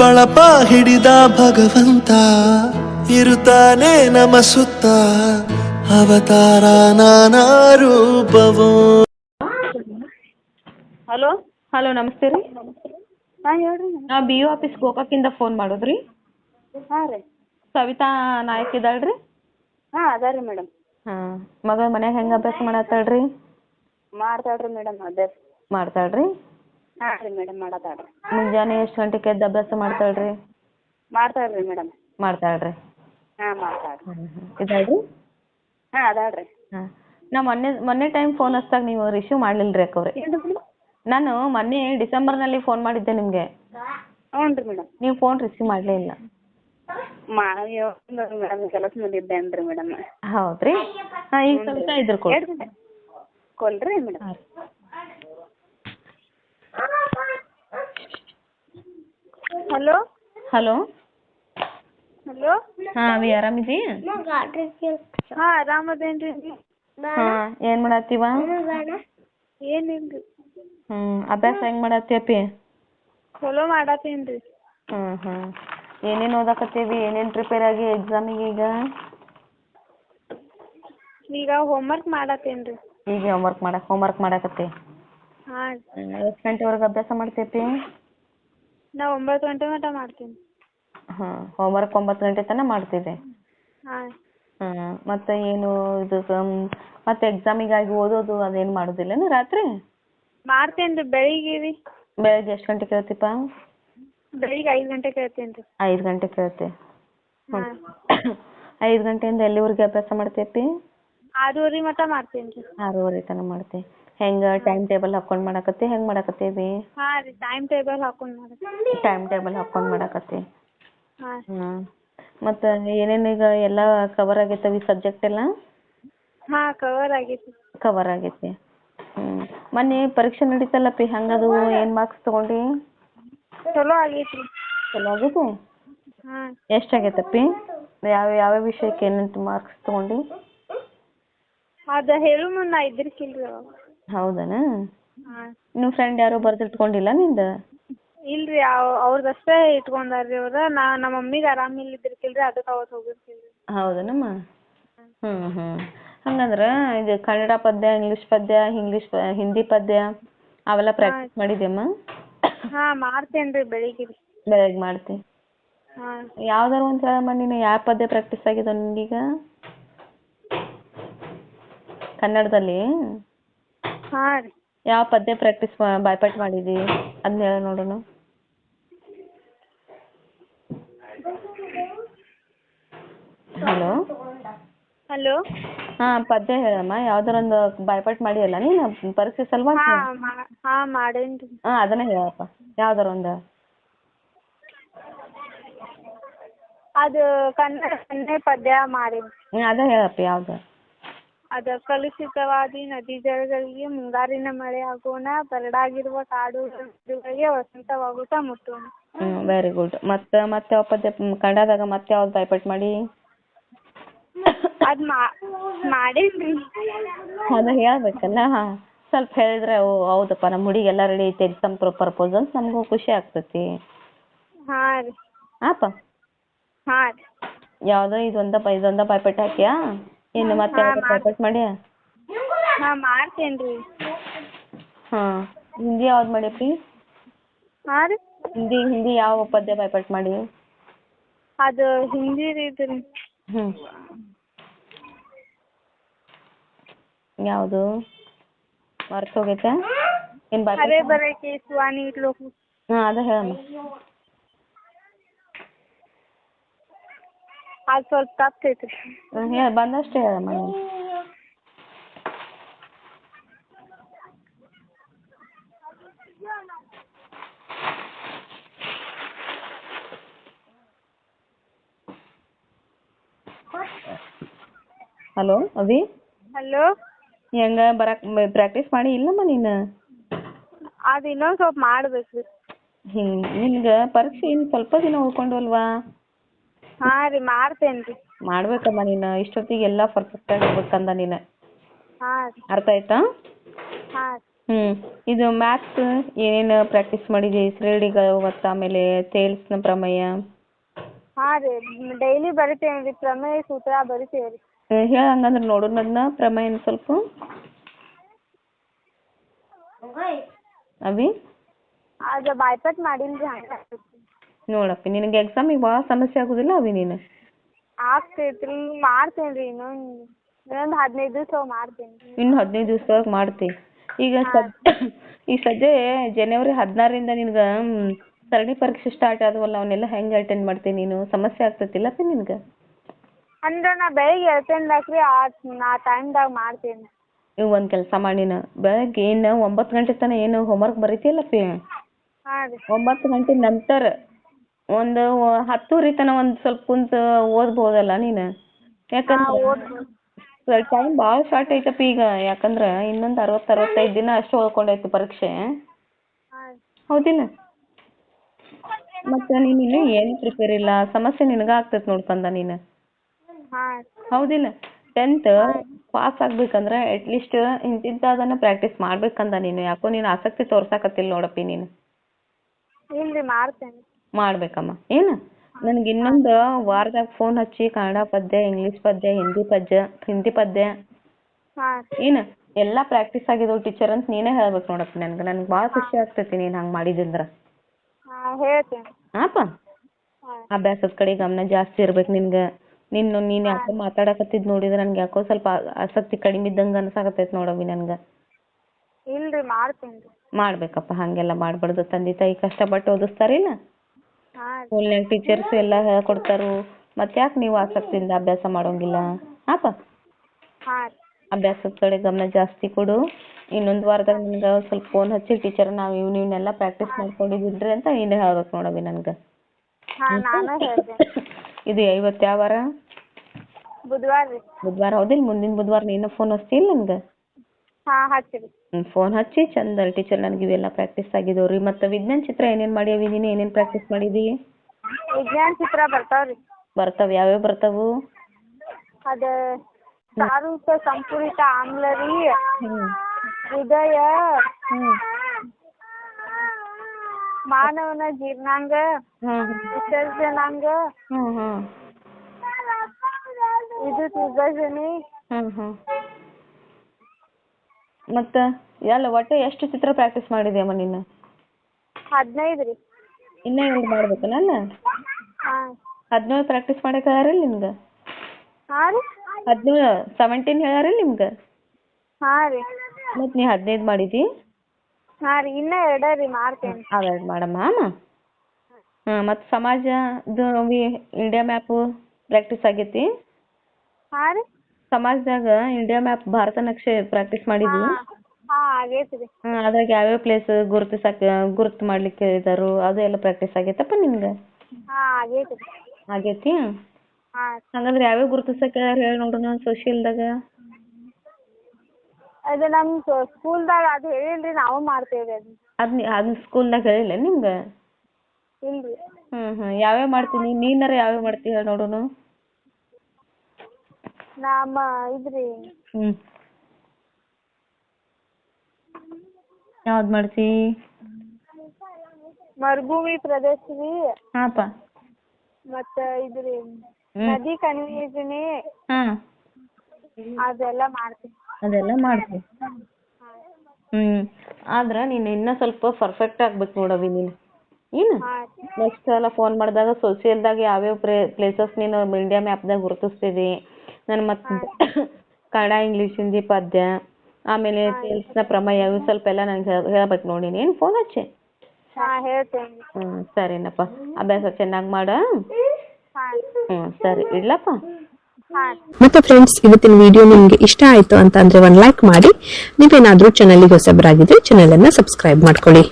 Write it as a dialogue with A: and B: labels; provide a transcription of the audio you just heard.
A: ಬಳಪ ಹಿಡಿದ ಭಗವಂತ ಇರುತ್ತಾನೆ ನಮ ಸುತ್ತ ಅವತಾರ ನಾನಾ ರೂಪವೋ.
B: ಹಲೋ?
C: ಹಲೋ ನಮಸ್ತೆ ರೀ.
B: ಹಾಂ ಹೇಳ್ರಿ.
C: ನಾ ಬಿ ಯು ಆಫೀಸ್ ಗೋಕಾಕಿಂದ ಫೋನ್ ಮಾಡೋದ್ರಿ. ರೀ
B: ಹಾಂ ರೀ.
C: ಸವಿತಾ ನಾಯಕ್ ಇದ್ದಾಳೆ ರೀ
B: ಹಾಂ ಅದ ರೀ ಮೇಡಮ್.
C: ಹಾಂ ಮಗ ಮನ್ಯಾಗ ಹೆಂಗೆ ಅಭ್ಯಾಸ ಮಾಡತ್ತಾಳ್ರಿ?
B: ಮಾಡ್ತಾಳ್ರಿ ಮೇಡಮ್ ಅಭ್ಯಾಸ.
C: ಮಾಡ್ತಾಳೆ ರೀ
B: ಹಾಂ ರೀ ಮೇಡಮ್
C: ಮುಂಜಾನೆ ಎಷ್ಟು ಗಂಟೆಗೆ ಎದ್ದು ಅಭ್ಯಾಸ ಮಾಡ್ತಾಳೆ ರೀ
B: ಮಾಡ್ತಾಳ್ರಿ. ಮೇಡಮ್
C: ಮಾಡ್ತಾಳೆ ರೀ
B: ಹಾಂ
C: ರೀ
B: ಹಾಂ.
C: ನಾ ಮೊನ್ನೆ ಮೊನ್ನೆ ಟೈಮ್ ಫೋನ್ ಹಚ್ಚಾಗ ನೀವು ರಿಸೀವ್ ಮಾಡಲಿಲ್ಲ ರೀ ಅಕ್ಕವ್ರೆ ನಾನು ಮೊನ್ನೆ ಡಿಸೆಂಬರ್ನಲ್ಲಿ ಫೋನ್ ಮಾಡಿದ್ದೆ ನಿಮಗೆ.
B: ಹ್ಞೂ ರೀ ಮೇಡಮ್
C: ನೀವು ಫೋನ್ ರಿಸೀವ್ ಮಾಡಲೇ ಇಲ್ಲ.
B: ಮಾ ಮೇಡಮ್ ಕೆಲಸ ಮೇಲೆ ಇದ್ದೇನೆ ರೀ ಮೇಡಮ್
C: ಹೌದ್ರಿ? ಹಾಂ ಈಗ ಸ್ವಲ್ಪ ಇದ್ರ
B: ಕೊಡ್ರಿ. ಕೊಲ್ರಿ ಮೇಡಮ್
C: ಹಾಂ ರೀ
B: ಹಲೋ?
C: ಹಲೋ?
B: ಹಲೋ?
C: ಹಾ ಅವಿ ಆರಾಮಿದಿ?
B: ಹಾ ಆರಾಮದೇನ್ರಿ
C: ಹಾ ಏನು ಮಾಡತ್ತೀವ?
B: ಏನಿಲ್ರಿ.
C: ಹ್ಮ್ ಅಭ್ಯಾಸ ಹೆಂಗ್ ಮಾಡತ್ತಿ ಅಪ್ಪಿ?
B: ಚಲೋ ಮಾಡತ್ತೀನಿ
C: ಹ್ಮ್ ಹ್ಮ್. ಏನೇನ್ ಓದಾಕತ್ತೀವಿ? ಏನೇನ್ ಪ್ರಿಪೇರ್ ಆಗಿ ಎಕ್ಸಾಮಿಗೆ ಈಗ?
B: ಈಗ ಹೋಮ್ವರ್ಕ್ ಮಾಡಾತೇನ್ರಿ
C: ಈಗ ಹೋಮ್ವರ್ಕ್ ಮಾಡಕ್ ಹೋಮ್ವರ್ಕ್ ಮಾಡಕತ್ತಿ?
B: ಹಾ.
C: ಎಷ್ಟು ಗಂಟೆವರೆಗೆ ಅಭ್ಯಾಸ ಮಾಡ್ತೈತಿ
B: ನಾ ಒಂಬತ್ತು ಗಂಟೆ ಮಟ ಮಾಡ್ತೀನಿ
C: ಹಾಂ ಹೋಮ್ವರ್ಕ್ ಒಂಬತ್ತು ಗಂಟೆ ತನಕ ಮಾಡ್ತಿದ್ದೆ
B: ಹಾಂ.
C: ಮತ್ತೆ ಮತ್ತು ಏನು ಇದು ಮತ್ತೆ ಎಕ್ಸಾಮಿಗಾಗಿ ಓದೋದು ಅದೇನು ಮಾಡೋದಿಲ್ಲೇನು ರಾತ್ರಿ?
B: ಮಾಡ್ತೇನೆ ರೀ ಬೆಳಿಗ್ಗೆ ರೀ.
C: ಬೆಳಗ್ಗೆ ಎಷ್ಟು ಗಂಟೆಗೆ ಕೇಳ್ತಿಪ್ಪ?
B: ಬೆಳಿಗ್ಗೆ ಐದು ಗಂಟೆ ಕೇಳ್ತೀನಿ ರೀ.
C: ಐದು ಗಂಟೆ ಕೇಳ್ತೆ.
B: ಹಾಂ.
C: ಐದು ಗಂಟೆಯಿಂದ ಎಲ್ಲಿವರೆಗೆ ಅಭ್ಯಾಸ ಮಾಡ್ತೈತಿ
B: ಆರೂವರೆ ಮಟ ಮಾಡ್ತೀನಿ ರೀ.
C: ಆರೂವರೆ ತನಕ ಮಾಡ್ತಿ. ಹೆಂಗೆ ಟೈಮ್ ಟೇಬಲ್ ಹಾಕೊಂಡ್ ಮಾಡಕತ್ತಿ ಹೆಂಗ್ ಮಾಡಾಕತ್ತೇವಿ
B: ಹಾ ರೀ ಟೈಮ್ ಟೇಬಲ್ ಹಾಕೊಂಡು ಮಾಡಿ
C: ಟೈಮ್ ಟೇಬಲ್ ಹಾಕೊಂಡ್ ಮಾಡಕತ್ತಿ.
B: ಮತ್ತ
C: ಹ್ಞೂ ಮತ್ತು ಏನೇನು ಈಗ ಎಲ್ಲಾ ಕವರ್ ಆಗೈತವಿ ಸಬ್ಜೆಕ್ಟ್ ಎಲ್ಲಾ?
B: ಹಾ ಕವರ್ ಆಗೈತಿ.
C: ಕವರ್ ಆಗೈತಿ. ಹ್ಮ್. ಮೊನ್ನೆ ಪರೀಕ್ಷೆ ನಡೀತಲ್ಲಪ್ಪಿ ಹೆಂಗದು ಏನು ಮಾರ್ಕ್ಸ್ ತಗೊಂಡಿ
B: ಚಲೋ ಆಗೈತಿ.
C: ಚಲೋ ಆಗೈತಿ?
B: ಹಾ.
C: ಎಷ್ಟು ಆಗೈತಪ್ಪಿ ಯಾವ ಯಾವ ವಿಷಯಕ್ಕೆ ಏನಂತ ಮಾರ್ಕ್ಸ್ ತಗೊಂಡಿ
B: ಅದ ಹೇಳು ಮುನ್ನ ನಾ ಇದ್ದಿರ್ಕಿಲ್ರಿ ಅವಾಗ.
C: ಹೌದನ? ನಿಮ್ ಫ್ರೆಂಡ್ ಯಾರು ಬರ್ದಿಟ್ಕೊಂಡಿಲ್ಲ ನಿಂದ?
B: ಇಲ್ರಿ ಅವ್ ಅವ್ರದ್ದಷ್ಟೇ ಇಟ್ಕೊಂಡಾರ್ರಿ ಅವ್ರ. ನಾ ನಮ್ಮ ಮಮ್ಮಿಗೆ ಆರಾಮಿಲ್ಲ ಇದ್ದಿರ್ಕಿಲ್ರಿ ಅದಕ್ಕೆ ಅವತ್ತು ಹೋಗಿರ್ಕಿಲ್ರಿ
C: ಹೌದನಮ್ಮ? ಹ್ಮ್ ಹ್ಮ್. ಹಂಗಂದ್ರ ಇದು ಕನ್ನಡ ಪದ್ಯ ಇಂಗ್ಲಿಷ್ ಪದ್ಯ ಇಂಗ್ಲಿಷ್ ಹಿಂದಿ ಪದ್ಯ ಅವೆಲ್ಲ ಪ್ರಾಕ್ಟೀಸ್ ಮಾಡಿದ್ಯಮ್ಮ?
B: ಹಾ ಮಾಡ್ತೇನ್ರಿ ಬೆಳಿಗ್ಗೆ.
C: ಬೆಳಗ್ಗೆ ಮಾಡ್ತಿ.
B: ಹಾಂ.
C: ಯಾವ್ದಾರು ಒಂದು ಹೇಳಮ್ಮ ನೀನು ಯಾವ ಪದ್ಯ ಪ್ರಾಕ್ಟೀಸ್ ಆಗಿದೆ ನಿಂಗೀಗ? ಕನ್ನಡದಲ್ಲಿ?
B: ಹಾಂ ರೀ.
C: ಯಾವ ಪದ್ಯ ಪ್ರಾಕ್ಟೀಸ್ ಬಾಯ್ಪಾಟ್ ಮಾಡಿದಿ? ಅದನ್ನ ಹೇಳ ನೋಡೋಣ. ಹಲೋ?
B: ಹಲೋ?
C: ಹಾಂ ಪದ್ಯ ಹೇಳಮ್ಮ. ಯಾವ್ದಾರ ಒಂದು ಬಾಯ್ಪಾಟ್ ಮಾಡಿಯಲ್ಲ ನೀನು? ಪರೀಕ್ಷೆ ಸಲುವಾಗಿ
B: ಹಾ ಹಾ ಮಾಡೇನಿ ರೀ.
C: ಹಾಂ ಅದನ್ನ ಹೇಳಪ್ಪ. ಯಾವ್ದಾರ ಒಂದು
B: ಅದು ಕನ್ನಡ ಪದ್ಯ ಮಾಡಿ
C: ಹ್ಞೂ ಅದೇ ಹೇಳಪ್ಪ ಯಾವ್ದು?
B: ಅದ ಕಲುಷಿತವಾಗಿ ನದಿ ಜಲಗಳಿಗೆ ಮುಂಗಾರಿನ ಮಳೆ ಆಗೋಣ ಬರಡಾಗಿರುವ ಕಾಡು ವಸಂತವಾಗುತ್ತ ವಸಂತವಾಗುತ್ತಾ ಮುಟ್ಟೋಣ.
C: ಹ್ಮ್ ವೆರಿ ಗುಡ್ ಮತ್ತ ಮತ್ತೆ ಮ್, ಕನ್ನಡದಾಗ ಮತ್ತೆ ಯಾವ್ದು ಬಾಯ್ಪಾಟ್ ಮಾಡಿ?
B: ಅದ್ ಮಾಡೇನ್ರಿ.
C: ಅದ ಹೇಳ್ಬೇಕಲ್ಲ ಸ್ವಲ್ಪ ಹೇಳಿದ್ರೆ ಓ ಹೌದಪ್ಪ ನಮ್ಮ ಹುಡುಗಿ ಎಲ್ಲ ರೆಡಿ ಐತೆ ಎಕ್ಸಾಮ್ ಅಂತ ನಮಗೂ ಖುಷಿ ಆಗ್ತೈತಿ.
B: ಹಾ ರೀ.
C: ಆಪ.
B: ಹಾ ರೀ.
C: ಯಾವುದೋ ಇದೊಂದ ಇದೊಂದ ಬಾಯ್ಪಾಟ್ ಹಾಕ್ಯಾ? ಇನ್ನು ಮತ್ತೆ ವಾಪಸ್
B: ಮಾಡಿ
C: ಮಾಡ್- ಮಾಡಿ
B: ಹಾ ಮಾಡ್ತೇನ್ರಿ
C: ಹಾಂ ಹಿಂದಿ ಯಾವ್ದು ಮಾಡೀರಿ
B: ಹಾಂ ರೀ.
C: ಹಿಂದಿ ಹಿಂದಿ ಯಾವ ಪದ್ಯ ಬೈಪಾಟ್ ಮಾಡಿ?
B: ಅದು ಹಿಂದಿ ರೀ ಇದು ರೀ.
C: ಹ್ಞೂ ಯಾವುದು? ಮರ್ತು ಹೋಗೈತೆ? ಏನು ಬಾಯ್ಪಾಟ್
B: ಅರೆ ಸ್ವಾನಿ ಸುವಾನಿ ಇಟ್ಲು
C: ಹಾಂ ಅದೇ ಹೇಳಮ್ಮ.
B: ಅದು ಸ್ವಲ್ಪ ತಪ್ತೈತೆ
C: ರೀ ಹೇಳ ಬಂದಷ್ಟೇ ಹೇಳಮ್ಮ ನೀನು. ಹಲೋ ಅವಿ
B: ಹಲೋ?
C: ಹೆಂಗ ಬರಕ್ ಪ್ರಾಕ್ಟೀಸ್ ಮಾಡಿ ಇಲ್ಲಮ್ಮ ನೀನು?
B: ಅದು ಇನ್ನೊಂದು ಸ್ವಲ್ಪ ಮಾಡ್ಬೇಕು ರೀ
C: ಹಿಂಗೆ ನಿನ್ಗೆ ಪರೀಕ್ಷೆ ಇನ್ನು ಸ್ವಲ್ಪ ದಿನ ಉಳ್ಕೊಂಡವಲ್ವಾ
B: ಹಾ ರೀ ಮಾಡ್ತೇನೆ ರೀ.
C: ಮಾಡ್ಬೇಕಮ್ಮ ನೀನು ಇಷ್ಟೊತ್ತಿಗೆ ಎಲ್ಲ ಪರ್ಫೆಕ್ಟಾಗಿ ಆಗಿರ್ಬೇಕಂದ ನೀನು.
B: ಹಾ ರೀ.
C: ಅರ್ಥ ಆಯ್ತಾ?
B: ಹಾ ರೀ.
C: ಹ್ಞೂ ಇದು ಮ್ಯಾಥ್ಸ್ ಏನೇನು ಪ್ರಾಕ್ಟೀಸ್ ಮಾಡಿದಿ ಶ್ರೇಣಿಗಳು ಮತ್ತು ಆಮೇಲೆ ತೇಲ್ಸ್ನ ಪ್ರಮೇಯ?
B: ಹಾಂ ರೀ ಡೈಲಿ ಬರಿತೇನೆ ರೀ ಪ್ರಮೇಯ ಸೂತ್ರ ಬರಿತೇವೆ ರೀ.
C: ಹೇಳ ಹಂಗಂದ್ರೆ ನೋಡೋಣ ಅದನ್ನ ಪ್ರಮೇಯನ ಸ್ವಲ್ಪ? ಅಭಿ?
B: ಅದು ಬಾಯ್ಪಾಟ್ ಮಾಡಿಲ್ಲ ರೀ ಹಂಗೆ.
C: ನೋಡಪ್ಪಿ ನಿನಗೆ ಎಕ್ಸಾಮಿಗೆ ಭಾಳ ಸಮಸ್ಯೆ ಆಗುದಿಲ್ಲ ಅವಿ ನೀನು?
B: ಆಗ್ತೈತ್ರಿ ಮಾಡ್ತೇನೆ ರೀ ಇನ್ನೊಂದು ಇನ್ನೊಂದು ಹದಿನೈದು ದಿವಸ ಮಾಡ್ತೇನೆ
C: ಇನ್ನು ಹದಿನೈದು ದಿವ್ಸದೊಳಗೆ ಮಾಡ್ತಿ. ಈಗ ಸದ್ ಈಗ ಸದ್ಯ ಜನವರಿ ಹದಿನಾರರಿಂದ ನಿನಗ ಸರಣಿ ಪರೀಕ್ಷೆ ಸ್ಟಾರ್ಟ್ ಆದವಲ್ಲ ಅವನ್ನೆಲ್ಲ ಹೆಂಗೆ ಅಟೆಂಡ್ ಮಾಡ್ತೀನಿ ನೀನು? ಸಮಸ್ಯೆ ಆಗ್ತೈತಿಲ್ಲಪ್ಪಿ ನಿನ್ಗೆ?
B: ಅಂದ್ರೆ ನಾ ಬೆಳಿಗ್ಗೆ ಹೇಳ್ತೇನೆ ರೀ ಆ ಆ ಟೈಮ್ದಾಗ ಮಾಡ್ತೇನೆ.
C: ನೀವು ಒಂದು ಕೆಲಸ ಮಾಡಿ ನೀನು. ಬೆಳಗ್ಗೆ ಏನು ಒಂಬತ್ತು ಗಂಟೆ ತನಕ ಏನು ಹೋಮ್ವರ್ಕ್ ಬರೀತಿಯಲ್ಲಪ್ಪಿ?
B: ಹಾಂ ರೀ.
C: ಒಂಬತ್ತು ಗಂಟೆ ನಂತರ ಒಂದು ಹತ್ತುವರೆ ತನ ಒಂದು ಸ್ವಲ್ಪ ಕುಂತ ಓದ್ಬೋದಲ್ಲ ನೀನು? ಯಾಕಂದ್ರೆ ಟೈಮ್ ಭಾಳ ಶಾರ್ಟ್ ಐತಪ್ಪ ಈಗ. ಯಾಕಂದ್ರೆ ಇನ್ನೊಂದು ಅರವತ್ತು ಅರವತ್ತೈದು ದಿನ ಅಷ್ಟು ಉಳ್ಕೊಂಡೈತಿ ಪರೀಕ್ಷೆ. ಹೌದಿಲ್ಲ ಮತ್ತೆ ನೀನು ಇನ್ನೂ ಏನು ಪ್ರಿಪೇರ್ ಇಲ್ಲ? ಸಮಸ್ಯೆ ನಿನಗ ಆಗ್ತೈತೆ ನೋಡ್ಕಂದ ನೀನು. ಹೌದಿಲ್ಲ ಟೆಂತ್ ಪಾಸ್ ಆಗ್ಬೇಕಂದ್ರೆ ಅಟ್ಲೀಸ್ಟ್ ಇಂತಿಂಥದನ್ನ ಪ್ರಾಕ್ಟೀಸ್ ಮಾಡ್ಬೇಕಂದ ನೀನು. ಯಾಕೋ ನೀನು ಆಸಕ್ತಿ ತೋರ್ಸಾಕತ್ತಿಲ್ಲ ನೋಡಪ್ಪಿ ನೀನು.
B: ಮಾಡ್ತೇನೆ.
C: ಮಾಡ್ಬೇಕಮ್ಮ. ಏನು? ನನಗೆ ಇನ್ನೊಂದು ವಾರದಾಗ ಫೋನ್ ಹಚ್ಚಿ ಕನ್ನಡ ಪದ್ಯ ಇಂಗ್ಲಿಷ್ ಪದ್ಯ ಹಿಂದಿ ಪದ್ಯ ಹಿಂದಿ ಪದ್ಯ. ಏನು? ಎಲ್ಲ ಪ್ರಾಕ್ಟೀಸ್ ಆಗಿದ್ದವು ಟೀಚರ್ ಅಂತ ನೀನೇ ಹೇಳ್ಬೇಕು ನೋಡಪ್ಪ ನನಗೆ. ನನಗೆ ಭಾಳ ಖುಷಿ ಆಗ್ತೈತಿ ನೀನು ಹಂಗೆ ಮಾಡಿದಂದ್ರೆ ಹಾಪ ಅಭ್ಯಾಸದ ಕಡೆ ಗಮನ ಜಾಸ್ತಿ ಇರ್ಬೇಕ್ ನಿನ್ಗೆ. ನಿನ್ನ ನೀನು ಯಾಕೋ ಮಾತಾಡಕತ್ತಿದ್ ನೋಡಿದ್ರೆ ನನಗೆ ಯಾಕೋ ಸ್ವಲ್ಪ ಆಸಕ್ತಿ ಕಡಿಮೆ ಇದ್ದಂಗ ಅನ್ಸಾಕತ್ತೈತಿ ನೋಡವಿ ನನಗೆ.
B: ಇಲ್ರಿ ಮಾಡ್ತೀನಿ.
C: ಮಾಡ್ಬೇಕಪ್ಪ ಹಂಗೆಲ್ಲ ಮಾಡ್ಬಾರ್ದು ತಂದೆ ತಾಯಿ ಕಷ್ಟಪಟ್ಟು ಓದಿಸ್ತಾರಿಲ್ಲ? ಸ್ಕೂಲ್ನಾಗ ಟೀಚರ್ಸ್ ಎಲ್ಲ ಹೇಳ್ಕೊಡ್ತಾರು ಮತ್ತೆ ಯಾಕೆ ನೀವು ಆಸಕ್ತಿಯಿಂದ ಅಭ್ಯಾಸ ಮಾಡೋಂಗಿಲ್ಲ? ಹಾಪ
B: ಹಾಂ
C: ಅಭ್ಯಾಸದ ಕಡೆ ಗಮನ ಜಾಸ್ತಿ ಕೊಡು. ಇನ್ನೊಂದು ವಾರದಾಗ ನಿಮ್ಗೆ ಸ್ವಲ್ಪ ಫೋನ್ ಹಚ್ಚಿ ಟೀಚರ್ ನಾವು ಇವ್ನ ಇವನ್ನೆಲ್ಲ ಪ್ರಾಕ್ಟೀಸ್ ಮಾಡ್ಕೊಂಡಿದ್ದಿಲ್ರಿ ಅಂತ ನೀನು ಹೇಳ್ಬೇಕು ನೋಡವಿ ನನಗೆ.
B: ಹಾಂ ನಾನು ಹೇಳ್ತೇನೆ
C: ಇದು ಐವತ್ತು ಯಾವ ವಾರ
B: ಬುಧವಾರ. ರೀ
C: ಬುಧವಾರ. ಹೌದಿಲ್ಲ ಮುಂದಿನ ಬುಧವಾರ ನೀನು ಫೋನ್ ಹಚ್ತಿಲ್ಲ ನನಗೆ?
B: ಹಾಂ ಹಚ್ಚಿರಿ
C: ಫೋನ್ ಹಚ್ಚಿ ಚಂದ ಟೀಚರ್ ನನಗೆ ಇವೆಲ್ಲ ಪ್ರಾಕ್ಟೀಸ್ ಆಗಿದಾವ್ ರೀ ಮತ್ತು ವಿಜ್ಞಾನ ಚಿತ್ರ ಏನೇನ್ ಮಾಡ್ಯಾವಿ ನೀನು ಏನೇನ್ ಪ್ರಾಕ್ಟೀಸ್ ಮಾಡಿದಿ?
B: ವಿಜ್ಞಾನ ಚಿತ್ರ ಬರ್ತಾವ ರೀ
C: ಬರ್ತಾವ ಯಾವ್ಯಾವ ಬರ್ತಾವು?
B: ಅದ ಸಾರೂಪ ಸಂಪೂರಿತ ಆಮ್ಲ ರೀ ಹೃದಯ ಮಾನವನ ಜೀರ್ಣಾಂಗ ವಿಸರ್ಜನಾಂಗ ವಿದ್ಯುತ್ ವಿಭಜನೆ
C: ಮತ್ತು ಎಲ್ಲ ಒಟ್ಟು ಎಷ್ಟು ಚಿತ್ರ ಪ್ರಾಕ್ಟೀಸ್ ಮಾಡಿದ್ಯಮ್ಮ ನೀನು?
B: ಹದಿನೈದು ರೀ
C: ಇನ್ನೂ ಎರಡು ಮಾಡ್ಬೇಕನಲ್ಲ
B: ಹಾಂ.
C: ಹದಿನೇಳು ಪ್ರಾಕ್ಟೀಸ್ ಮಾಡಕ್ಕೆ ಹೇಳ್ಯಾರಿಲ್ಲ ನಿಮ್ಗೆ?
B: ಹಾಂ ರೀ.
C: ಹದಿನೇಳು ಸೆವೆಂಟೀನ್ ಹೇಳ್ಯಾರಿಲ್ಲ ನಿಮ್ಗೆ?
B: ಹಾಂ ರೀ.
C: ಮತ್ತು ನೀ ಹದಿನೈದು ಮಾಡಿದಿ?
B: ಹಾಂ ರೀ ಇನ್ನೂ ಎರಡ ರೀ ಮಾಡ್ತೇನೆ
C: ಅವೆರಡು ಮಾಡಮ್ಮ ಹಾಂ ಮತ್ತು ಸಮಾಜ ಇದು ಇಂಡಿಯಾ ಮ್ಯಾಪು ಪ್ರಾಕ್ಟೀಸ್ ಆಗೈತಿ?
B: ಹಾಂ ರೀ.
C: ಸಮಾಜದಾಗ ಇಂಡಿಯಾ ಮ್ಯಾಪ್ ಭಾರತ ನಕ್ಷೆ ಪ್ರಾಕ್ಟೀಸ್ ಮಾಡಿದ್ವಿ.
B: ಅದ್ರಾಗ ಹಾಂ ಆಗೈತೆ ರೀ
C: ಹಾಂ ಅದ್ರಾಗ ಯಾವ್ಯಾವ ಪ್ಲೇಸ್ ಗುರುತಿಸಕ್ ಗುರುತು ಮಾಡ್ಲಿಕ್ಕೆ ಹೇಳಿದಾರು ಅದು ಎಲ್ಲ ಪ್ರಾಕ್ಟೀಸ್ ಆಗೈತಪ್ಪ
B: ನಿಮ್ಗ? ಆಗೇತಿ ಹಂಗಂದ್ರ ರೀ
C: ಆಗೈತಿ?
B: ಹಾಂ.
C: ಹಂಗಂದ್ರೆ ಯಾವ್ಯಾವ ಗುರುತಿಸಕ್ ಹೇಳಿ ನೋಡೋಣ ಸೋಶಿಯಲ್ದಾಗ
B: ಅದು ನಮ್ ಸ್ಕೂಲ್ದಾಗ ಅದು ಹೇಳಿಲ್ರಿ ನಾವು ಮಾಡ್ತೇವೆ ಅದು.
C: ಅದ್ನ ಅದನ್ನ ಸ್ಕೂಲ್ದಾಗ ಹೇಳಿಲ್ಲ ನಿಮ್ಗೆ?
B: ಇಲ್ರಿ. ಹ್ಮ್
C: ಹ್ಞೂ ಯಾವ್ಯಾವ ಮಾಡ್ತೀನಿ ನೀನಾರ ಯಾವ್ಯಾವ ಮಾಡ್ತೀವಿ ಹೇಳಿ ನೋಡೋಣ
B: ನಮ್ಮ ಇದ್ರಿ.
C: ಹ್ಮ್. ಯಾವ್ದ್ ಮಾಡ್ತಿ?
B: ಮರುಭೂಮಿ ಪ್ರದೇಶ ರೀ.
C: ಹಾಪ.
B: ಮತ್ತ
C: ಇದ್ರಿ
B: ನದಿ ಕಣಿವೆ
C: ಹಾ.
B: ಅದೆಲ್ಲ ಮಾಡ್ತೀನಿ
C: ಅದೆಲ್ಲ ಮಾಡ್ತಿ. ಹ್ಮ್. ಆದ್ರ ನೀನ್ ಇನ್ನ ಸ್ವಲ್ಪ ಪರ್ಫೆಕ್ಟ್ ಆಗ್ಬೇಕು ನೋಡವಿ ನೀನು. ಏನು?
B: ಹಾಂ.
C: ನೆಕ್ಸ್ಟ್ ಸಲ ಫೋನ್ ಮಾಡಿದಾಗ ಸೋಶಿಯಲ್ದಾಗ ಯಾವ್ಯಾವ ಪ್ಲೇಸಸ್ ನೀನು ಇಂಡಿಯಾ ಮ್ಯಾಪ್ದಾಗ ಗುರುತಿಸ್ತಿದಿ? ನಾನು ಮತ್ತೆ ಕನ್ನಡ ಇಂಗ್ಲಿಷ್ ಹಿಂದಿ ಪದ್ಯ ಆಮೇಲೆ ಸೇಲ್ಸ್ನ ಪ್ರಮೇಯ ಇವು ಸ್ವಲ್ಪ ಎಲ್ಲ ನಂಗೆ ಹೇಳ್ಬೇಕು ನೋಡಿ. ನೀನು ಫೋನ್ ಹಚ್ಚಿ. ಹ್ಞೂ ಸರಿನಪ್ಪ. ಅಭ್ಯಾಸ ಚೆನ್ನಾಗಿ ಮಾಡು. ಹ್ಞೂ ಸರಿ. ಇಡ್ಲಪ್ಪ?
D: ಮತ್ತೆ ಫ್ರೆಂಡ್ಸ್ ಇವತ್ತಿನ ವಿಡಿಯೋ ನಿಮ್ಗೆ ಇಷ್ಟ ಆಯ್ತು ಅಂತ ಅಂದ್ರೆ ಒಂದ್ ಲೈಕ್ ಮಾಡಿ. ನೀವೇನಾದ್ರೂ ಚಾನಲ್ಗೆ ಹೊಸಬರಾಗಿದ್ರೆ ಚಾನಲ್ ಅನ್ನ ಸಬ್ಸ್ಕ್ರೈಬ್ ಮಾಡ್ಕೊಳ್ಳಿ.